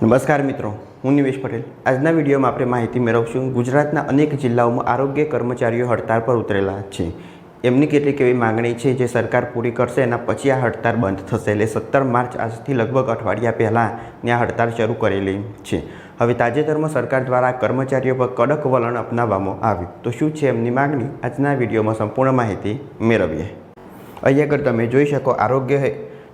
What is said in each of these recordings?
નમસ્કાર મિત્રો, હું નિવેશ પટેલ. આજના વિડીયોમાં આપણે માહિતી મેળવશું ગુજરાતના અનેક જિલ્લાઓમાં આરોગ્ય કર્મચારીઓ હડતાળ પર ઉતરેલા છે. એમની કેટલીક એવી માંગણી છે જે સરકાર પૂરી કરશે એના પછી આ હડતાળ બંધ થશે. એટલે સત્તર માર્ચ આજથી લગભગ અઠવાડિયા પહેલાં આ હડતાળ શરૂ કરેલી છે. હવે તાજેતરમાં સરકાર દ્વારા કર્મચારીઓ પર કડક વલણ અપનાવવામાં આવ્યું. તો શું છે એમની માંગણી? આજના વિડીયોમાં સંપૂર્ણ માહિતી મેળવીએ. અહીં આગળ તમે જોઈ શકો આરોગ્ય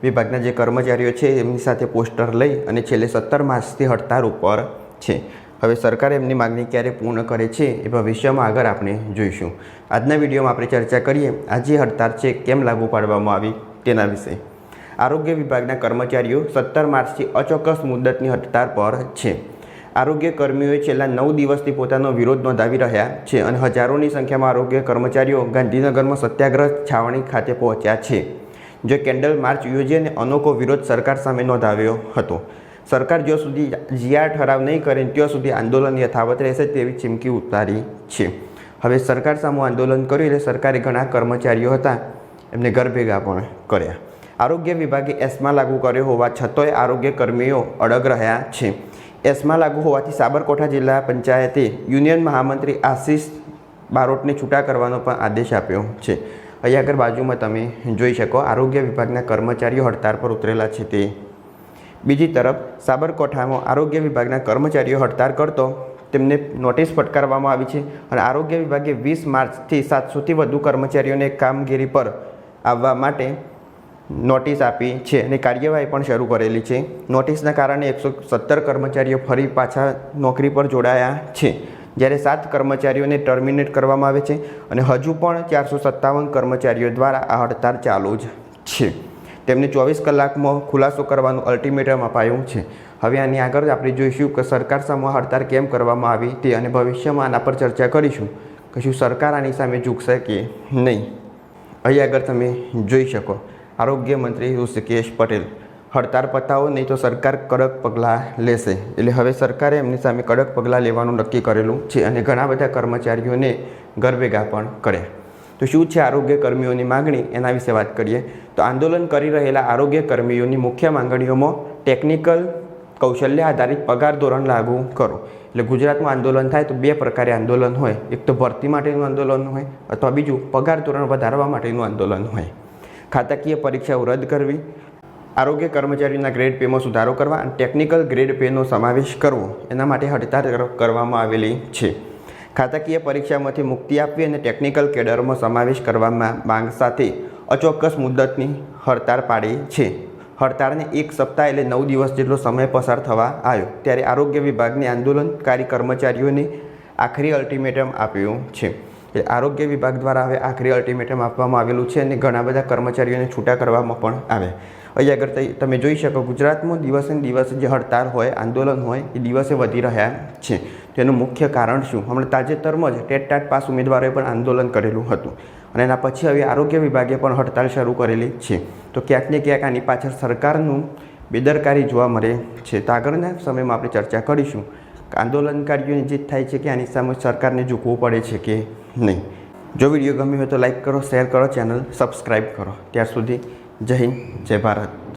વિભાગના જે કર્મચારીઓ છે, એમની સાથે પોસ્ટર લઈ અને છેલ્લે સત્તર માસથી હડતાળ ઉપર છે. હવે સરકાર એમની માગણી ક્યારે પૂર્ણ કરે છે, એ ભવિષ્યમાં આગળ આપણે જોઈશું. આજના વિડીયોમાં આપણે ચર્ચા કરીએ, આ જે હડતાળ છે, કેમ લાગુ પાડવામાં આવી તેના વિશે. આરોગ્ય વિભાગના કર્મચારીઓ સત્તર માર્ચથી અચોક્કસ મુદ્દતની હડતાળ પર છે. આરોગ્ય કર્મીઓએ છેલ્લા નવ દિવસથી પોતાનો વિરોધ નોંધાવી રહ્યા છે અને હજારોની સંખ્યામાં આરોગ્ય કર્મચારીઓ ગાંધીનગરમાં સત્યાગ્રહ છાવણી ખાતે પહોંચ્યા છે. જે કેન્ડલ માર્ચ યોજી અને અનોખો વિરોધ સરકાર સામે નોંધાવ્યો હતો. સરકાર જ્યાં સુધી જીઆર ઠરાવ નહીં કરે ત્યાં સુધી આંદોલન યથાવત રહેશે તેવી ચીમકી ઉતારી છે. હવે સરકાર સામે આંદોલન કર્યું એટલે સરકારે ઘણા કર્મચારીઓ હતા, એમને ઘર ભેગા પણ કર્યા. આરોગ્ય વિભાગે એસમા લાગુ કર્યો હોવા છતાંય આરોગ્ય કર્મીઓ અડગ રહ્યા છે. એસમા લાગુ હોવાથી સાબરકાંઠા જિલ્લા પંચાયતે યુનિયન મહામંત્રી આશીષ બારોટને છૂટા કરવાનો પણ આદેશ આપ્યો છે. અહીં આગળ બાજુમાં તમે જોઈ શકો, આરોગ્ય વિભાગના કર્મચારીઓ હડતાળ પર ઉતરેલા છે તે. બીજી તરફ, સાબરકોઠામાં આરોગ્ય વિભાગના કર્મચારીઓ હડતાળ કરતો, તેમને નોટિસ ફટકારવામાં આવી છે અને આરોગ્ય વિભાગે વીસ માર્ચથી સાતસોથી વધુ કર્મચારીઓને કામગીરી પર આવવા માટે નોટિસ આપી છે અને કાર્યવાહી પણ શરૂ કરેલી છે. નોટિસના કારણે એકસો સત્તર કર્મચારીઓ ફરી પાછા નોકરી પર જોડાયા છે. જ્યારે સાત કર્મચારીઓને ટર્મિનેટ કરવામાં આવે છે અને હજુ પણ ચારસો સત્તાવન કર્મચારીઓ દ્વારા આ હડતાળ ચાલુ જ છે. તેમને ચોવીસ કલાકમાં ખુલાસો કરવાનું અલ્ટિમેટમ અપાયું છે. હવે આની આગળ આપણે જોઈશું કે સરકાર સામે હડતાળ કેમ કરવામાં આવી તે અને ભવિષ્યમાં આના પર ચર્ચા કરીશું. કે શું સરકાર આની સામે ઝૂકશે કે નહીં? અહીં આગળ તમે જોઈ શકો. આરોગ્ય મંત્રી ઋષિકેશ પટેલ. હડતાળ પતાવો, નહીં તો સરકાર કડક પગલાં લેશે. એટલે હવે સરકારે એમની સામે કડક પગલાં લેવાનું નક્કી કરેલું છે અને ઘણા બધા કર્મચારીઓને ગરવેગા પણ કર્યા તો શું છે આરોગ્ય કર્મીઓની માગણી? એના વિશે વાત કરીએ. તો આંદોલન કરી રહેલા આરોગ્ય કર્મીઓની મુખ્ય માંગણીઓમાં ટેકનિકલ કૌશલ્ય આધારિત પગાર ધોરણ લાગુ કરો. એટલે ગુજરાતમાં આંદોલન થાય તો બે પ્રકારે આંદોલન હોય. એક તો ભરતી માટેનું આંદોલન હોય અથવા બીજું પગાર ધોરણ વધારવા માટેનું આંદોલન હોય. ખાતાકીય પરીક્ષાઓ રદ કરવી. આરોગ્ય કર્મચારીના ગ્રેડ પેમાં સુધારો કરવા અને ટેકનિકલ ગ્રેડ પેનો સમાવેશ કરવો. એના માટે હડતાળ કરવામાં આવેલી છે. ખાતાકીય પરીક્ષામાંથી મુક્તિ આપવી અને ટેકનિકલ કેડરમાં સમાવેશ કરવામાં માંગ સાથે અચોક્કસ મુદ્દતની હડતાળ પાડી છે. હડતાળને એક સપ્તાહ એટલે નવ દિવસ જેટલો સમય પસાર થવા આવ્યો. ત્યારે આરોગ્ય વિભાગને આંદોલનકારી કર્મચારીઓને આખરી અલ્ટિમેટમ આપ્યું છે. આરોગ્ય વિભાગ દ્વારા હવે આખરી અલ્ટિમેટમ આપવામાં આવેલું છે અને ઘણા બધા કર્મચારીઓને છૂટા કરવામાં પણ આવે અહીં આગળ ત- તમે જોઈ શકો ગુજરાતમાં દિવસે ને દિવસે જે હડતાળ હોય, આંદોલન હોય, એ દિવસે વધી રહ્યા છે. તેનું મુખ્ય કારણ શું? હમણાં તાજેતરમાં જ ટેટ ટાટ પાસ ઉમેદવારોએ પણ આંદોલન કરેલું હતું. અને એના પછી હવે આરોગ્ય વિભાગે પણ હડતાળ શરૂ કરેલી છે. તો ક્યાંક ને ક્યાંક આની પાછળ સરકારનું બેદરકારી જોવા મળે છે. તો આગળના સમયમાં આપણે ચર્ચા કરીશું આંદોલનકારીઓને જે થાય છે કે આની સામે સરકારને ઝૂકવું પડે છે કે નહીં. જો વીડિયો ગમ્યો હોય તો લાઈક કરો, શેર કરો, ચેનલ સબસ્ક્રાઈબ કરો. ત્યાર સુધી જય હિન્દ જય ભારત.